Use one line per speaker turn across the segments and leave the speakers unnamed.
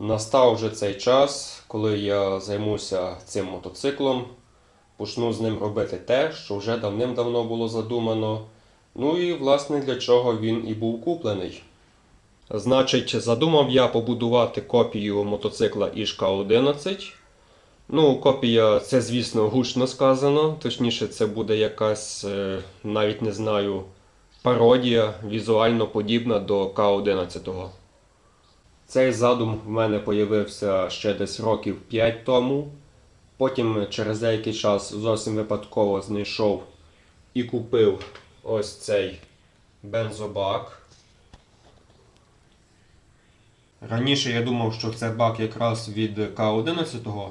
Настав вже цей час, коли я займуся цим мотоциклом, почну з ним робити те, що вже давним-давно було задумано. Ну і власне для чого він і був куплений. Значить, задумав я побудувати копію мотоцикла Ішка 11. Ну, копія, це, звісно, гучно сказано. Точніше, це буде якась, е, навіть не знаю, пародія візуально подібна до К-11. Цей задум в мене появився ще десь років 5 тому. Потім через деякий час зовсім випадково знайшов і купив ось цей бензобак. Раніше я думав, що це бак якраз від К11.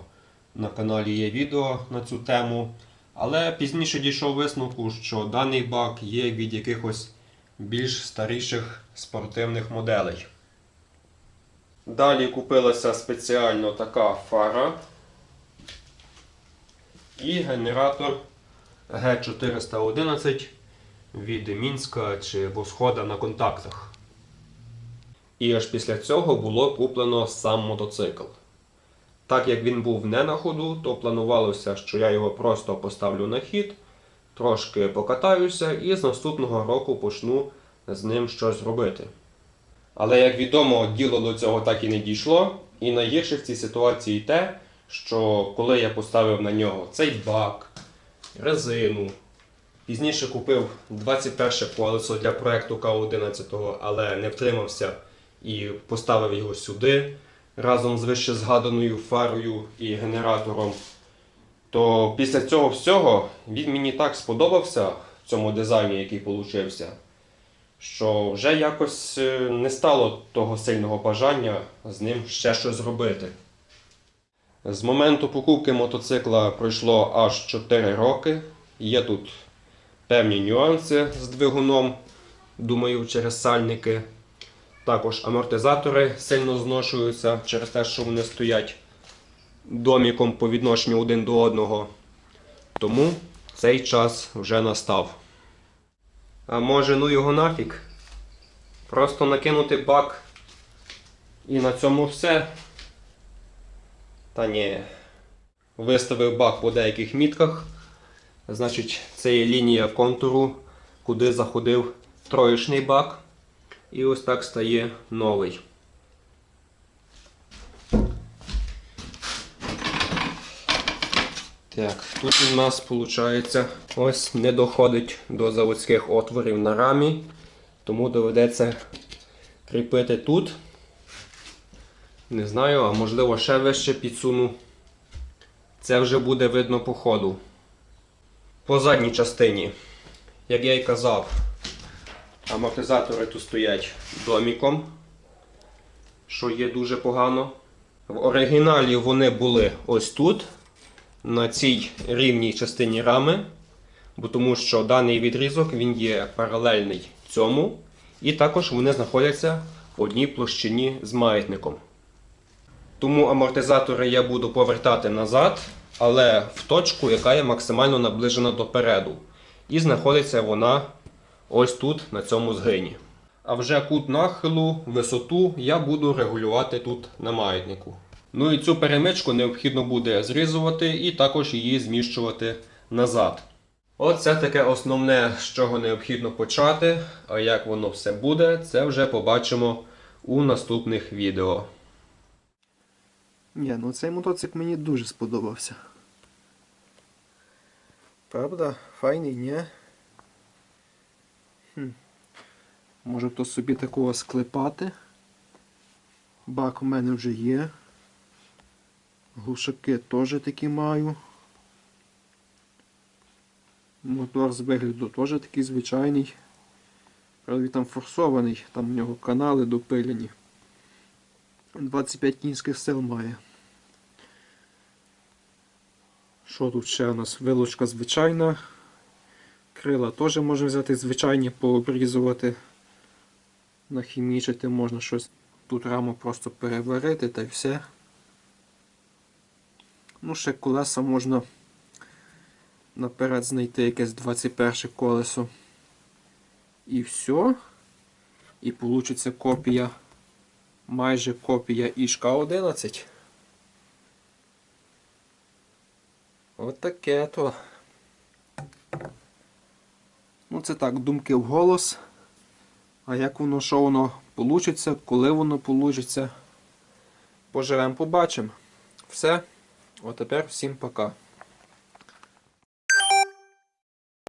На каналі є відео на цю тему. Але пізніше дійшов висновку, що даний бак є від якихось більш старіших спортивних моделей. Далі купилася спеціально така фара і генератор Г411 від Мінська чи Восхода на контактах. І аж після цього було куплено сам мотоцикл. Так як він був не на ходу, то планувалося, що я його просто поставлю на хід, трошки покатаюся і з наступного року почну з ним щось робити. Але, як відомо, діло до цього так і не дійшло. І найгірше в цій ситуації те, що коли я поставив на нього цей бак, резину, пізніше купив 21 колесо для проекту К11, але не втримався і поставив його сюди разом з вище згаданою фарою і генератором. То після цього всього він мені так сподобався в цьому дизайні, який получився, що вже якось е, не стало того сильного бажання з ним ще щось зробити. З моменту покупки мотоцикла пройшло аж 4 роки. Є тут певні нюанси з двигуном, думаю, через сальники. Також амортизатори сильно зношуються через те, що вони стоять доміком по відношенню один до одного. Тому цей час вже настав. А може, ну його нафік. Просто накинути бак і на цьому все. Та ні. Виставив бак по деяких мітках. Значить, це є лінія контуру, куди заходив троєчний бак. І ось так стає новий. Так, тут у нас виходить ось не доходить до заводських отворів на рамі, тому доведеться кріпити тут. Не знаю, а можливо ще вище підсуну. Це вже буде видно по ходу. По задній частині, як я й казав, амортизатори тут стоять доміком, що є дуже погано. В оригіналі вони були ось тут, на цій рівній частині рами, бо тому що даний відрізок він є паралельний цьому, і також вони знаходяться в одній площині з маятником. Тому амортизатори я буду повертати назад, але в точку, яка є максимально наближена до переду. І знаходиться вона ось тут, на цьому згині. А вже кут нахилу, висоту я буду регулювати тут на маятнику. Ну і цю перемичку необхідно буде зрізувати і також її зміщувати назад. Оце таке основне, з чого необхідно почати. А як воно все буде, це вже побачимо у наступних відео.
Ні, ну цей мотоцикл мені дуже сподобався. Правда, файний, ні? Хм. Може хто собі такого склепати. Бак у мене вже є. Глушаки теж такі маю. Мотор з вигляду теж такий звичайний. Правда, там форсований, там у нього канали допилені. 25 кінських сил має. Що тут ще у нас? Вилучка звичайна. Крила теж можна взяти звичайні, пообрізувати, нахімічити, можна щось. Тут раму просто переварити та й все. Ну, ще колеса можна наперед знайти якесь 21 колесо. І все. І вийде копія майже копія Ішка 11. От таке то. Ну, це так, думки в голос. А як воно, що воно получиться, коли воно получиться, поживемо, побачимо. Все. От тепер всім пока.